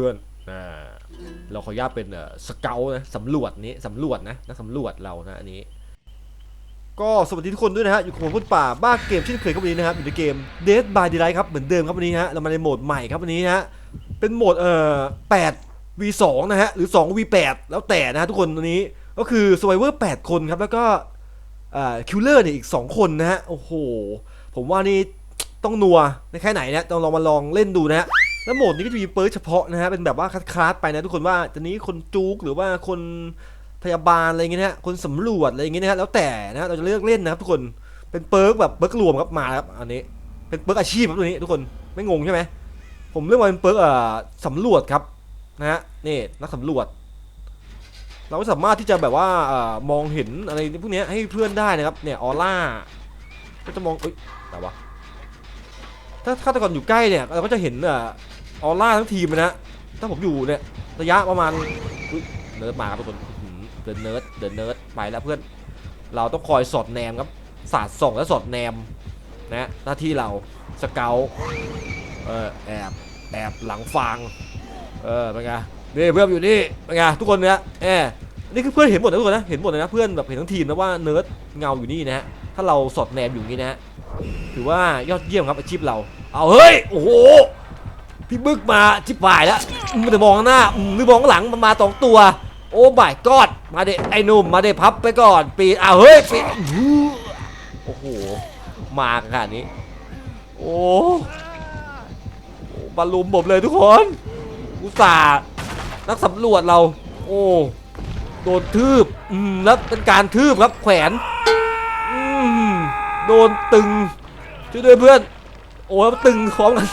พื่อนอ่าเราขออนุญาตเป็นสเกลนะสำรวจนี้สำรวจนะนักสำรวจเรานะอันนี้ ก็สวัสดีทุกคนด้วยนะฮะอยู่กับผมพุทธป่าบ้าเกมเช่นเคยครับวันนี้นะครับอยู่ในเกม Dead by Daylight ครับเหมือนเดิมครับวันนี้ฮะเรามาในโหมดใหม่ครับวันนี้ฮะเป็นโหมดเอ่อ8 v2 นะฮะหรือ2 v8 แล้วแต่นะฮะทุกคนวันนี้ก็คือ Survivor 8 คนครับแล้วก็อ่าคิลเลอร์เนี่ยอีก 2 คนนะฮะโอ้โหผมว่านี่ต้องนัวในแค่ไหนนะต้องลองมาลองเล่นดูนะฮะ แล้วโหมดนี้ก็จะมีเปิร์เฉพาะนะฮะเป็นแบบว่าคลาสไปนะทุกคนว่าจะนี้คนจูกหรือว่าคนพยาบาลอะไรเงี้ยนะฮะคนสำรวจอะไรเงี้ยนะฮะแล้วแต่นะเราจะเลือกเล่นนะครับทุกคนเป็นเปิร์กแบบเปิร์กรวมครับมาครับอันนี้เป็นเปิร์กอาชีพครับตัวนี้ทุกคนไม่งงใช่ไหมผมเลือกมาเป็นเปิร์กเอ่อสำรวจครับนะฮะนี่นักสำรวจ เราก็สามารถที่จะแบบว่าเอ่อมองเห็นอะไรพวกนี้ให้เพื่อนได้นะครับเนี่ยออร่าก็จะมองเอ้ยแต่ว่า ถ้าฆาตกรอยู่ใกล้เนี่ยเราก็จะเห็นอ่อออร่าทั้งทีมเลยนะถ้าผมอยู่เนี่ยระยะประมาณเนิร์ดมาครับทุกคนอื้อหือเดินเนิร์ดเดินเนิร์ดไปแล้วเพื่อน เราต้องคอยสอดแนมครับสาดส่องและสอดแนมนะหน้าที่เราสเกลเออแอบแอบหลังฟางเออเป็นไงนี่เพื่อนอยู่นี่เป็นไงทุกคนเนี่ยเออนี่คือเพื่อนเห็นหมดนะทุกคนนะเห็นหมดเลยนะเพื่อนแบบเห็นทั้งทีมนะว่าเนิร์ดเงาอยู่นี่นะฮะ ถ้าเราสอดแนมอยู่นี้นะถือว่ายอดเยี่ยมครับอาชีพเรา เอาเฮ้ยโอ้โหพี่บึกมาชิบหายแล้วมึงแต่มองหน้าอืมหรือมองหลังมันมาสองตัว โอ้บ่ายกอดมาเดไอ้นุ่มมาเดพับไปก่อนปีอ้าวเฮ้ยปีโอ้โหมาขนาดนี้ โอ้โอ้บอลลูมผมเลยทุกคนอุตส่าห์นักสำรวจเรา โอ้โดนทืบอืมแล้วเป็นการทืบครับแขวน โดนตึงช่วยด้วยเพื่อน โอ้แล้วตึงพร้อมกัน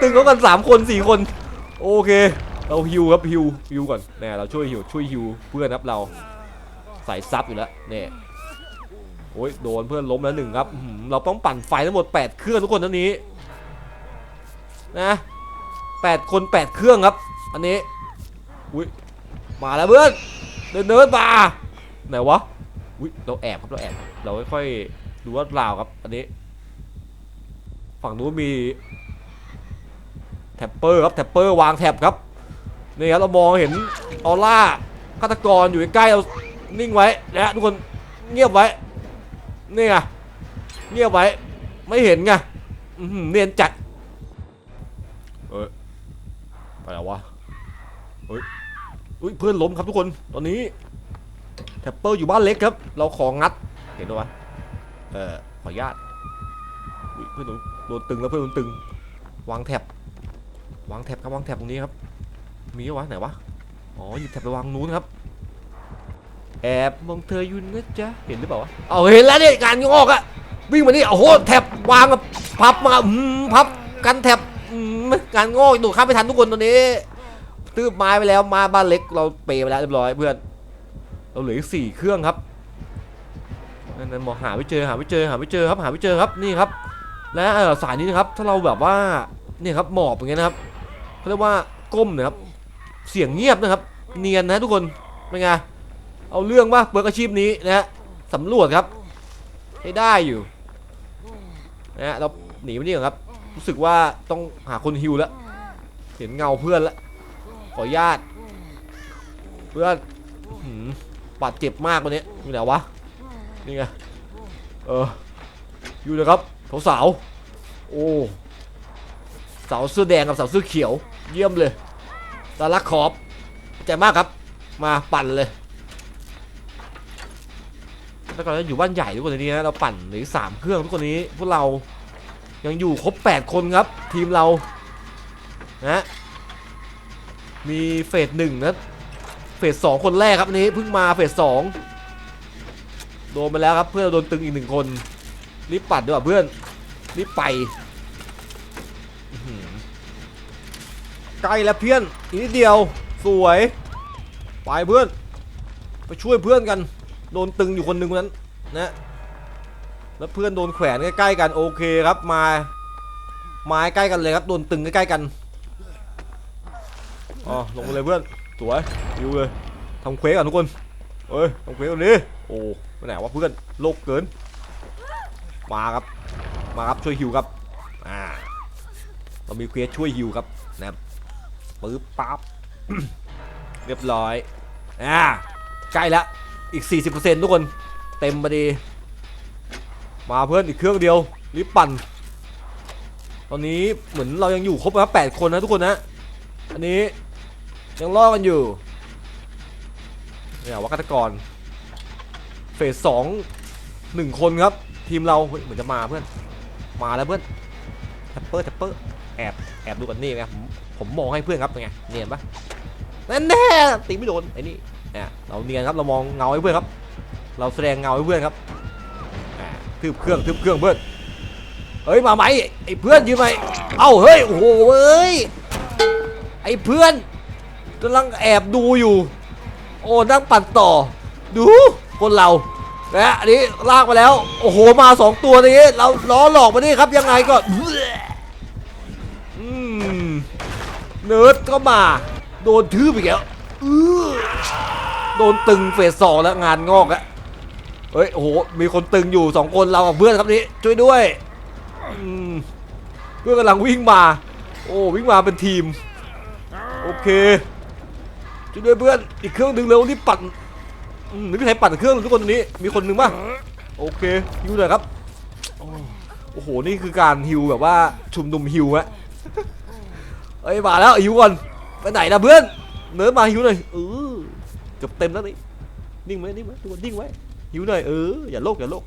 ตึงพร้อมกันสามคนสี่คน โอเคเราฮิวครับฮิวฮิวก่อนเนี่ยเราช่วยฮิวช่วยฮิวเพื่อนครับเราใส่ซับอยู่แล้วเนี่ยโอ้ยโดนเพื่อนล้มแล้วหนึ่งครับเราต้องปั่นไฟทั้งหมด 8 เครื่องทุกคนทั้งนี้นะ8คน 8 เครื่องครับ อันนี้อุ้ยมาแล้วเพื่อนเดินเดินมาไหนวะ อุ้ยเราแอบครับเราแอบเราค่อยๆดูว่าราวครับ อันนี้ ฝั่งนู้นมีแท็ปเปอร์ครับแท็ปเปอร์วางแท็บครับนี่ครับเรามองเห็นออร่าฆาตกรอยู่ใกล้เรานิ่งไว้นะฮะทุกคนเงียบไว้นี่ไงเงียบไว้ไม่เห็นไงเนียนจัดเอ้ยไปแล้ววะเฮ้ยเพื่อนล้มครับทุกคนตอนนี้ แทปเปอร์อยู่บ้านเล็กครับ เราของงัด เห็นด้ววะเออขออนุญาตเพื่อนโดนตึงแล้วเพื่อนโดนตึง วางแท็บ วางแท็บครับวางแท็บตรงนี้ครับ มีวะไหนวะ อ๋อหยิบแท็บไปวางนู้นครับ แอบมองเธออยู่นะจ๊ะ เห็นหรือเปล่าวะ เอาเห็นแล้วเนี่ยการงอกอะวิ่งมานี่โอ้โหแท็บวางแบบพับมาอืมพับกันแท็บอืมการงอกดูดข้ามไม่ทันทุกคนตัวนี้ตื้อไม้ไปแล้วมาบ้านเล็กเราเปย์ไปแล้วเรียบร้อยเพื่อน เราเหลืออีกสี่เครื่องครับนั่นมองหาไม่เจอหาไม่เจอหาไม่เจอครับหาไม่เจอครับนี่ครับ และเออสายนี้นะครับถ้าเราแบบว่าเนี่ยครับหมอบอย่างเงี้ยนะครับเขาเรียกว่าก้มนะครับเสียงเงียบนะครับ เนียนนะทุกคนเป็นไงเอาเรื่องว่าเปิดอาชีพนี้นะฮะสำรวจครับให้ได้อยู่นะฮะเราหนีไปนี่ก่อนครับ รู้สึกว่าต้องหาคนฮิวแล้วเห็นเงาเพื่อนแล้วขออนุญาตเพื่อน บาดเจ็บมากวันนี้อยู่ไหนวะนี่ไงเอออยู่เลยครับสาวๆโอ้สาวเสื้อแดงกับสาวเสื้อเขียว เยี่ยมเลยตาลักขอบใจมากครับ มาปั่นเลยแล้วก็อยู่บ้านใหญ่ทุกคนในนี้นะเราปั่นหลือสามเครื่องทุกคนนี้พวกเรายังอยู่ครบ 8 คนครับ ทีมเรานะมีเฟสหนึ่งนะ เฟสสองคนแรกครับอันนี้เพิ่งมาเฟสสองโดนไปแล้วครับเพื่อนโดนตึงอีกหนึ่งคนรีบปัดดีกว่าเพื่อนรีบไปใกล้แล้วเพื่อนอีกนิดเดียวสวยไปเพื่อน ไปช่วยเพื่อนกัน โดนตึงอยู่คนหนึ่งคนนั้นนะแล้วเพื่อนโดนแขวนใกล้ๆกันโอเคครับมาไม้ใกล้กันเลยครับโดนตึงใกล้ๆกันอ๋อลงเลยเพื่อน สวยยิวเลยทำเควสกันทุกคนเอ้ยทำเควสกันนี้โอ้ไปไหนวะเพื่อนโลกเกิน มาครับ มาครับช่วยฮิวครับอ่าเรามีเควสช่วยฮิวครับนะครับปึ๊บปั๊บเรียบร้อยอ่าใกล้ละอีก 40%ทุกคนเต็มพอดี มาเพื่อนอีกเครื่องเดียวรีบปั่น ตอนนี้เหมือนเรายังอยู่ครบนะแปดคนนะทุกคนนะ อันนี้ ยังล่อกันอยู่เนี่ยวัคตกรเฟสสองหนึ่งคนครับ ทีมเราเหมือนจะมาเพื่อน มาแล้วเพื่อนแทปเปอร์แทปเปอร์แอบแอบดูกันนี่ไงผมผมมองให้เพื่อนครับเป็นไงเนียนปะแน่แน่ๆตีไม่โดนไอ้นี่เนี่ยเราเนียนครับเรามองเงาให้เพื่อนครับ เราแสดงเงาให้เพื่อนครับทึบเครื่องทึบเครื่องเพื่อนเฮ้ยมาไหมไอ้เพื่อนยืนไหมเอ้าเฮ้ยโอ้โหเอ้ยไอ้เพื่อน กำลังแอบดูอยู่ โอ้นั่งปั่นต่อ ดูคนเรานะอันนี้ลากมาแล้ว โอ้โหมาสองตัวนี้ เราล้อหลอกมานี่ครับยังไงก็อืมเนิร์ดก็มา โดนทืบอีกแล้วโดนตึงเฟสสองแล้วงานงอกแล้วเฮ้ยโอ้โหมีคนตึงอยู่สองคนเรากับเพื่อนครับนี้ช่วยด้วยเพื่อนกำลังวิ่งมา โอ้วิ่งมาเป็นทีม โอเค ช่วยด้วยเพื่อนอีกเครื่องหนึงเร็วรีบปั่นอืมหรือพี่ไทยปั่นเครื่องทุกคนตรงนี้มีคนหนึ่งป่ะโอเคฮิวหน่อยครับโอ้โหนี่คือการฮิวแบบว่าชุมนุมฮิวฮะเอ้ยมาแล้วฮิวก่อนไปไหนนะเพื่อนเนื้อมาฮิวหน่อยเออเกือบเต็มแล้วนี่นิ่งไว้นิ่งไว้ทุกคนนิ่งไว้ฮิวหน่อยเอออย่าโลกอย่าโลก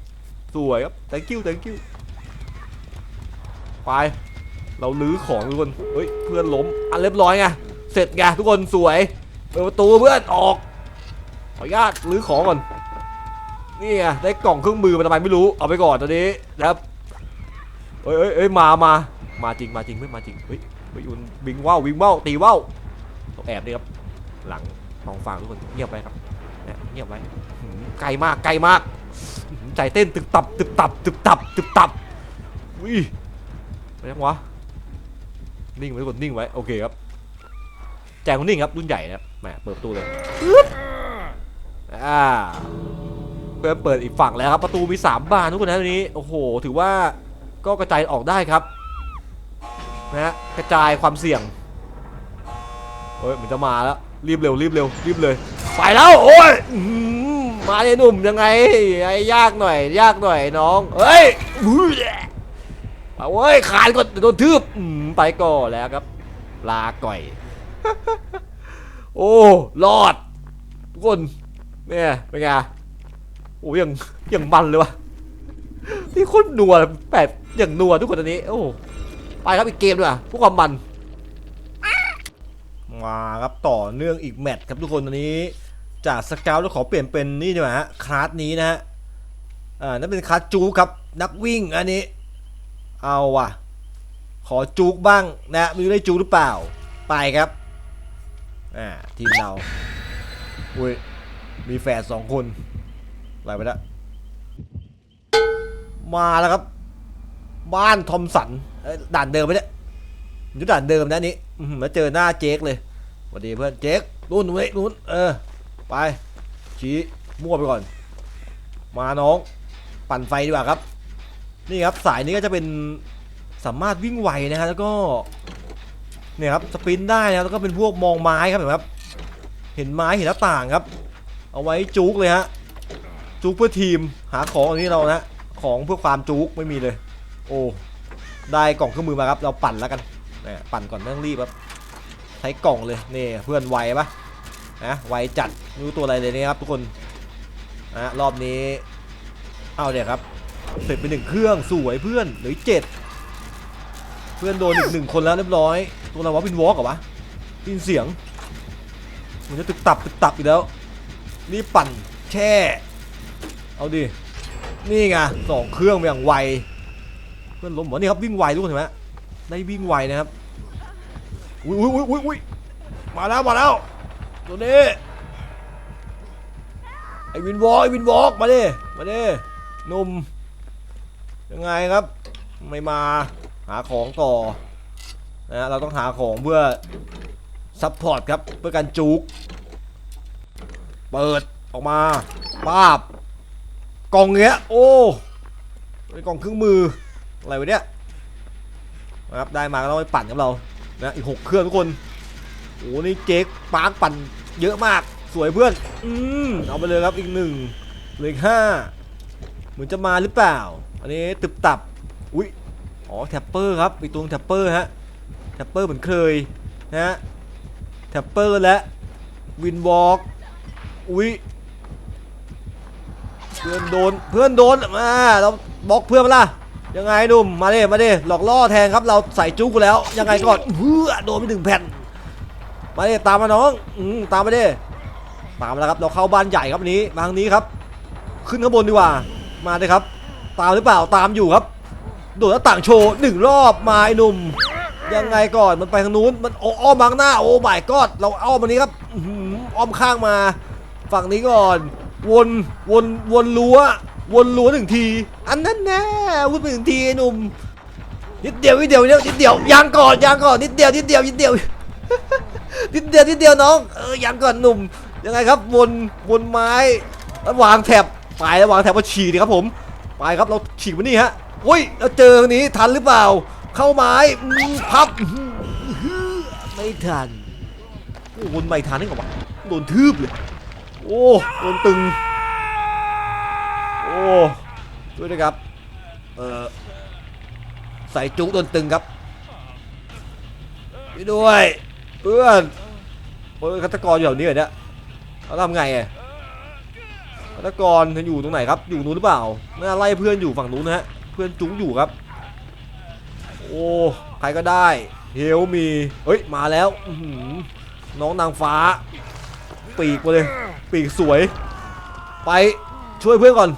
สวยครับ thank you thank you ไป เราลื้อของทุกคน เฮ้ย เพื่อนล้ม อันเรียบร้อยไง เสร็จไงทุกคนสวย เปิดประตูเพื่อนออกขออนุญาตรื้อของก่อนนี่ไงได้กล่องเครื่องมือมาทำไมไม่รู้เอาไปก่อนตอนนี้นะครับเอ้ยเอ้ยเอ้ยมามามาจริงมาจริงเพื่อนมาจริงเฮ้ยเฮ้ยมันวิ่งว่าววิ่งว่าวตีว่าวต้องแอบดิครับหลังทองฟางทุกคนเงียบไว้ครับเงียบไว้ไกลมากไกลมากใจเต้นตึกตับตึกตับตึกตับตึกตับอุ้ยไปยังวะนิ่งไว้ทุกคนนิ่งไว้โอเคครับแจงคนนิ่งครับรุ่นใหญ่นะครับ แหมเปิดประตูเลยปึ๊บอ่าเพื่อเปิดอีกฝั่งแล้วครับประตูมีสามบานทุกคนนะทีนี้โอ้โห ถือว่าก็กระจายออกได้ครับนะฮะกระจายความเสี่ยงเฮ้ยเหมือนจะมาแล้วรีบเร็วรีบเร็วรีบเลยไปแล้วโอ้ยอื้อหือมาเนี่ยหนุ่มยังไงไอ้ยากหน่อย ยากหน่อยน้องเฮ้ยอื้อเอาเว้ยขาดก่อนเดี๋ยวโดนทืบอืมไปก่อนแล้วครับ ลาก่อย โอ้รอดทุกคนเนี่ยเป็นไงโอ้ยังยังมันเลยวะนี่โคตรนัวแปดอย่างนัวทุกคนตอนนี้ โอ้ไปครับอีกเกมด้วยพื่อความมันมาครับต่อเนื่องอีกแมตช์ครับทุกคนตอนนี้ จากสเกลแล้วขอเปลี่ยนเป็นนี่ดีกว่าฮะคลาสนี้นะฮะอ่านั่นเป็นคลาสจูครับนักวิ่งอันนี้ เอาว่ะ ขอจูกบ้างนะม่รู้ได้จูหรือเปล่า ไปครับ อ่าทีมเราอุ้ยมีแฝดสองคนอะไรไปแล้วมาแล้วครับ บ้านทอมสันด่านเดิมไปเนี่ยอยู่ด่านเดิมนะอันนี้อื้อหือแล้วเจอหน้าเจคเลยสวัสดีเพื่อนเจคนู่นนู่นนี่นู่นเออ ไป ชี้มั่วไปก่อน มาน้อง ปั่นไฟดีกว่าครับ นี่ครับสายนี้ก็จะเป็นสามารถวิ่งไวนะฮะแล้วก็ เนี่ยครับสปรินได้นะแล้วก็เป็นพวกมองไม้ครับเห็นไหมครับ เห็นไม้เห็นหน้าต่างครับ เอาไว้จุกเลยฮะจุกเพื่อทีมหาของอันนี้เรานะของเพื่อความจุกไม่มีเลย โอ้ได้กล่องเครื่องมือมาครับ เราปั่นแล้วกันเนี่ยปั่นก่อนไม่ต้องรีบครับใช้กล่องเลยนี่เพื่อนไวปะนะไวจัดรู้ตัวอะไรเลยเนี่ยครับทุกคนนะรอบนี้เอาเดี๋ยครับเสร็จไปหนึ่งเครื่องสวยเพื่อนหลือเจ็ดเพื่อนโดนอีกหนึ่งคนแล้วเรียบร้อย ตัวอะไรวะวินวอล์กเหรอวะได้ยินเสียงมันจะตึกตับตึกตับอีกแล้วนี่ปั่นแช่เอาดินี่ไงสองเครื่องอย่างไวเพื่อนล้มหรอนี่ครับวิ่งไวทุกคนเห็นไหมได้วิ่งไวนะครับอุ้ยอุ้ยอุ้ยอุ้ยมาแล้วมาแล้วตัวนี้ไอ้วินวอล์กไอ้วินวอล์กมาดิมาดินุ่มยังไงครับ ไม่มาหาของต่อ นะเราต้องหาของเพื่อซัพพอร์ตครับเพื่อการจุกเปิดออกมาป้าบกล่องเงี้ยโอ้เป็นกล่องเครื่องมืออะไรวะเนี่ยนะครับได้มาก็ต้องไปปั่นกับเรานะอีกหกเครื่องทุกคนโอ้นี่เจ๊กปาร์คปั่นเยอะมากสวยเพื่อนอืมเอาไปเลยครับอีกหนึ่งเหลืออกห้าเหมือนจะมาหรือเปล่า อันนี้ตึบตับอุ้ยอ๋อแท็ปเปอร์ครับอีกตัวแท็ปเปอร์ฮะ แท็ปเปอร์เหมือนเคยนะฮะแท็ปเปอร์และวินวอล์กอุ้ยเพื่อนโดนเพื่อนโดนมาเราบล็อกเพื่อนมาล่ะยังไงหนุ่มมาเดิมาเดิหลอกล่อแทงครับเราใส่จุกแล้วยังไงก่อนเพื่อโดนไปถึงแผ่นมาเดิตามมาน้องอืมตามมาเดิตามมาแล้วครับเราเข้าบ้านใหญ่ครับนนี้มาทางนี้ครับ ขึ้นข้างบนดีกว่ามาเลยครับ ตามหรือเปล่าตามอยู่ครับ โดดหน้าต่างโชว์หนึ่งรอบมาไอ้หนุ่ม ยังไงก่อนมันไปทางนู้นมันโอ้อ้อมบางหน้าโอ้ไม่กอดเราอ้อมมานี้ครับอ้อมข้างมา ฝั่งนี้ก่อน วนวนวนรั้ววนรั้วหนึ่งที อันนั้นแน่วนไปหนึ่งทีไอหนุ่มนิดเดียวนิดเดียวนิดเดียวนิดเดียวยังก่อนยังก่อนนิดเดียวนิดเดียวนิดเดียวนิดเดียวนิดเดียวน้องเออยังก่อนหนุ่มยังไงครับวนวนไม้แล้ววางแถบไปแล้ววางแถบมาฉีกดีครับผมไปครับเราฉีกมานี่ฮะอุ้ยเราเจอทางนี้ทันหรือเปล่า เข้าไม้พับไม่ทันโอ้วนไม่ทันนี่หรอวะโดนทืบเลย โอ้โดนตึง โอ้ด้วยนะครับ เออใส่จุกโดนตึงครับไปด้วยเพื่อนโอ้ยฆาตกรอยู่แถวนี้เหรอเนี่ยเขาทำไงอะฆาตกรอยู่ตรงไหนครับ อยู่นู้นหรือเปล่าน่าไล่เพื่อนอยู่ฝั่งนู้นนะฮะ เพื่อนจุกอยู่ครับ อ้ ใครก็ได้เฮลมีเฮ้ย มาแล้วน้องนางฟ้า ปีกมาเลย ปีกสวย ไปช่วยเพื่อนก่อน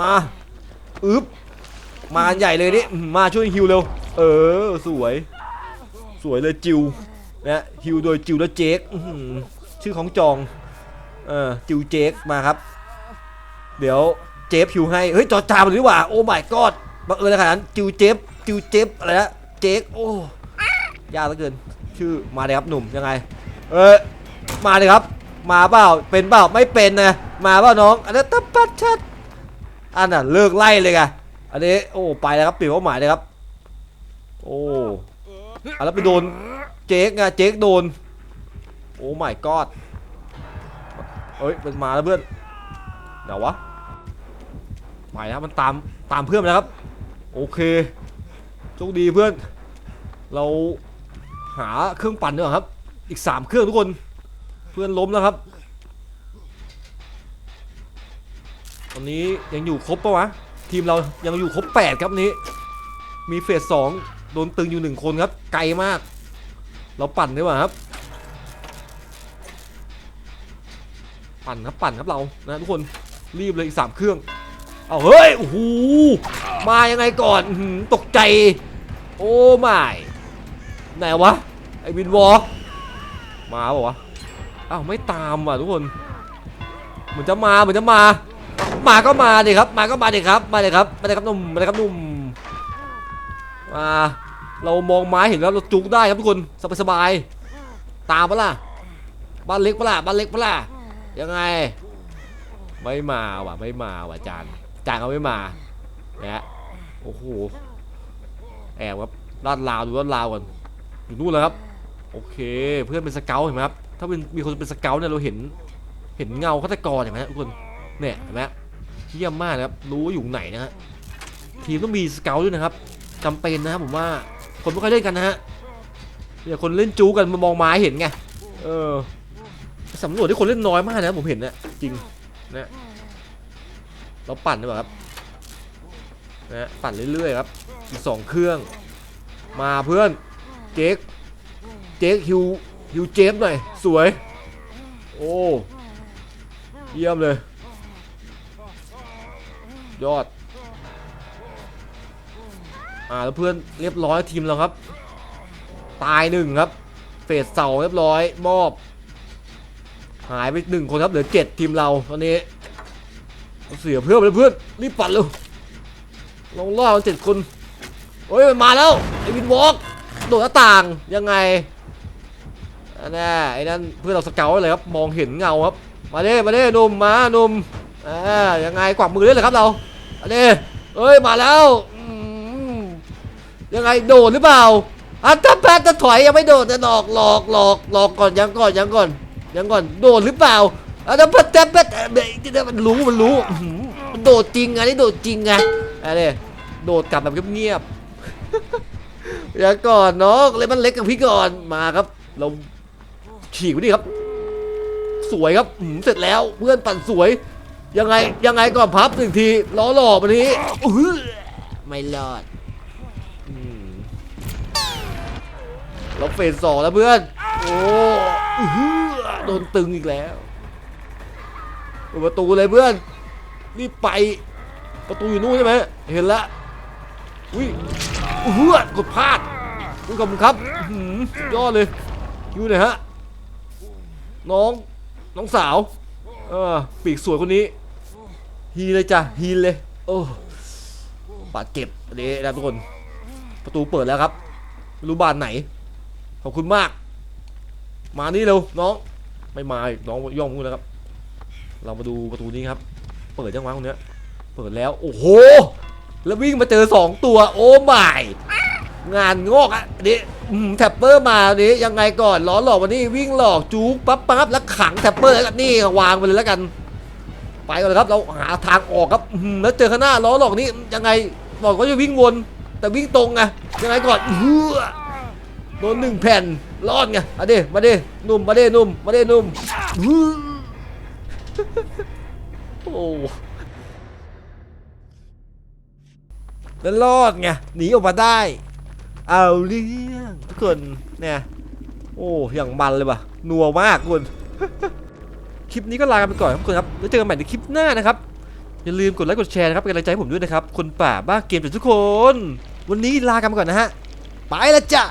มา อึ๊บ มาใหญ่เลยนี่ มาช่วยฮิวเร็ว เออ สวย สวยเลยจิวนะฮิวโดยจิวและเจคชื่อของจอง เออ จิวเจคมาครับ เดี๋ยวเจฟฮิวให้ เฮ้ย จอจามเลยดีกว่า โอ้ my god บังเอิญขนาดนั้นจิวเจฟ จิวเจฟอะไรนะเจคโอ้ยากเหลือเกิน ชื่อมาเลยครับหนุ่มยังไง เออมาเลยครับ มาเปล่าเป็นเปล่าไม่เป็นนะมาเปล่าน้องอันนั้นตับปัดชัดอันน่ะเลิกไล่เลยไงอันนี้โอ้ไปแล้วครับเปลี่ยนเป้าหมายเลยครับ โอ้อะแล้วไปโดนเจ๊กไงเจ๊กโดน โอ้ my god เฮ้ยมันมาแล้วเพื่อนเดี๋ยววะไปแล้วมันตามตามเพื่อนแล้วครับ โอเค คดีเพื่อน เราหาเครื่องปั่นดีกว่าครับ อีกสามเครื่องทุกคน เพื่อนล้มแล้วครับ ตอนนี้ยังอยู่ครบปะวะ ทีมเรายังอยู่ครบ8ครับนี้ มีเฟสสองโดนตึงอยู่หนึ่งคนครับ ไกลมาก เราปั่นไดีกว่าครับ ปั่นครับปั่นครับเรานะทุกคนรีบเลยอีกสามเครื่อง เอาเฮ้ยโอ้โหมายังไงก่อนตกใจ โอ้ไม่ไหนวะ ไอ้วินวอลมาปล่าวะอ้าวไม่ตามว่ะทุกคนเหมือนจะมาเหมือนจะมา มาก็มาดิครับ มาก็มาดิครับ มาเลยครับมาเลยครับหนุ่มมาเลยครับหนุ่มมาเรามองไม้เห็นแล้วเราจุกได้ครับทุกคนสบายสบายๆตามปะล่ะบ้านเล็กปะล่ะบ้านเล็กปะล่ะยังไง ไม่มาว่ะไม่มาว่ะจานจานเขาไม่มานะโอ้โห แอบครับลาดลาวดูลาดลาวก่อนอยู่นู่นแล้วครับ โอเค เพื่อนเป็นสเกลเห็นไหมครับถ้าเป็นมีคนเป็นสเกลเนี่ยเราเห็น เห็นเงาฆาตกรเห็นไหมทุกคนเนี่ยเห็นไหมเยี่ยมมากนะครับรู้ว่าอยู่ไหนนะฮะทีมต้องมีสเกลด้วยนะครับจำเป็นนะครับผมว่าคนไม่ค่อยเล่นกันนะฮะเดี๋ยวคนเล่นจูกันมามองไม้เห็นไงเออสำรวจที่คนเล่นน้อยมากนะผมเห็นนะจริงนะเราปั่นดีกว่าครับนะปั่นเรื่อยๆครับ อีกสองเครื่อง มาเพื่อนเจ๊กเจ๊กฮิวฮิวเจฟหน่อยสวย โอ้เยี่ยมเลย ยอด อ่าแล้วเพื่อนเรียบร้อยทีมเราครับ ตายหนึ่งครับ เฟสเสาเรียบร้อยมอบ หายไปหนึ่งคนครับเหลือเจ็ดทีมเราตอนนี้เสียเพื่อนไปเลยเพื่อนรีบปัดเร็วลงล่อเจ็ดคน โอ้ยมันมาแล้วไอ้วินวอล์กโดดหน้าต่างยังไงอันน่ะไอ้นั่นเพื่อนเราสเกลไว้เลยครับมองเห็นเงาครับ มาเด้มาเด้หนุ่มมาหนุ่มอ่ายังไงกวักมือเล่นเลยครับเราอันนี้เอ้ยมาแล้วยังไงโดดหรือเปล่าอะถ้าแพทจะถอยยังไม่โดดจะหลอกหลอกหลอกหลอกก่อนยังก่อนยังก่อนยังก่อนโดดหรือเปล่าอะถ้าแพทแพทย์แพทย์เอ่อเดี๋ยวมันรู้มันรู้มันโดดจริงอันนี้โดดจริงไงอะไรโดดกลับแบบเงียบ อย่าก่อนน้องเลยมันเล็กกับพี่ก่อนมาครับ เราฉีกไปดิครับ สวยครับเสร็จแล้วเพื่อนปั่นสวย ยังไงยังไงก่อนพับหนึ่งทีล้อหลอกมานี้ไม่รอดเราเฟสสองแล้วเพื่อน โอ้โดนตึงอีกแล้วเปิดประตูเลยเพื่อนรีบไป ประตูอยู่นู่นใช่ไหมเห็นละอุ้ย อื้อหือกดพลาดอุ้ยขอบคุณครับสุดยอดเลยอยู่ไหนอยฮะ น้อง น้องสาว เออ ปีกสวยคนนี้ ฮีเลยจ้ะ ฮีเลย โอ้บาดเจ็บอันนี้นะทุกคน ประตูเปิดแล้วครับ รู้บานไหน ขอบคุณมาก มานี่เร็วน้อง ไม่มาน้องย่องพูดแล้วครับ เรามาดูประตูนี้ครับ เปิดยังวะตรงเนี้ย เปิดแล้ว โอ้โห แล้ววิ่งมาเจอสองตัวโอ้ไม่งานงอกอะอันนี้อืมแท็ปเปอร์มาอันนี้ยังไงก่อนล้อหลอกวันนี้วิ่งหลอกจู๊กปั๊บปั๊บแล้วขังแท็ปเปอร์แล้วกันนี่วางไปเลยแล้วกัน ไปก่อนเลยครับเราหาทางออกครับแล้วเจอข้างหน้าล้อหลอกนี้ยังไงบอกว่าจะวิ่งวนแต่วิ่งตรงไงยังไงก่อนเฮือโดนหนึ่งแผ่นรอดไงมาดิมาดินุ่มมาดินุ่มมาดินุ่มโอ้ แล้วรอดไงหนีออกมาได้ เอาเรื่องทุกคนเนี่ยโอ้อย่างมันเลยว่ะนัวมากทุกคนคลิปนี้ก็ลากันไปก่อนครับทุกคนครับแล้วเจอกันใหม่ในคลิปหน้านะครับอย่าลืมกดไลค์กดแชร์นะครับเป็นกำลังใจให้ผมด้วยนะครับ คนป่าบ้าเกมทุกคน วันนี้ลากันไปก่อนนะฮะ ไปละจ้ะ